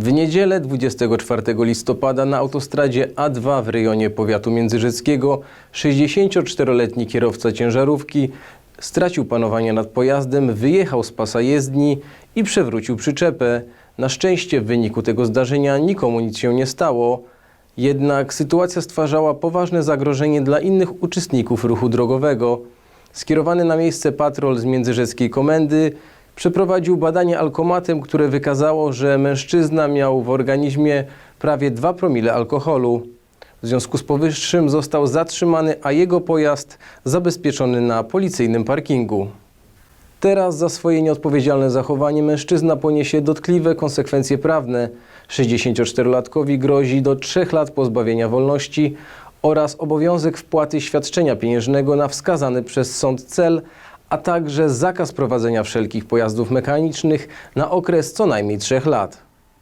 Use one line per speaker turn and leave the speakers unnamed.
W niedzielę 24 listopada na autostradzie A2 w rejonie powiatu międzyrzeckiego 64-letni kierowca ciężarówki stracił panowanie nad pojazdem, wyjechał z pasa jezdni i przewrócił przyczepę. Na szczęście w wyniku tego zdarzenia nikomu nic się nie stało. Jednak sytuacja stwarzała poważne zagrożenie dla innych uczestników ruchu drogowego. Skierowany na miejsce patrol z międzyrzeckiej komendy przeprowadził badanie alkomatem, które wykazało, że mężczyzna miał w organizmie prawie 2 promile alkoholu. W związku z powyższym został zatrzymany, a jego pojazd zabezpieczony na policyjnym parkingu. Teraz za swoje nieodpowiedzialne zachowanie mężczyzna poniesie dotkliwe konsekwencje prawne. 64-latkowi grozi do 3 lat pozbawienia wolności oraz obowiązek wpłaty świadczenia pieniężnego na wskazany przez sąd cel, a także zakaz prowadzenia wszelkich pojazdów mechanicznych na okres co najmniej 3 lat.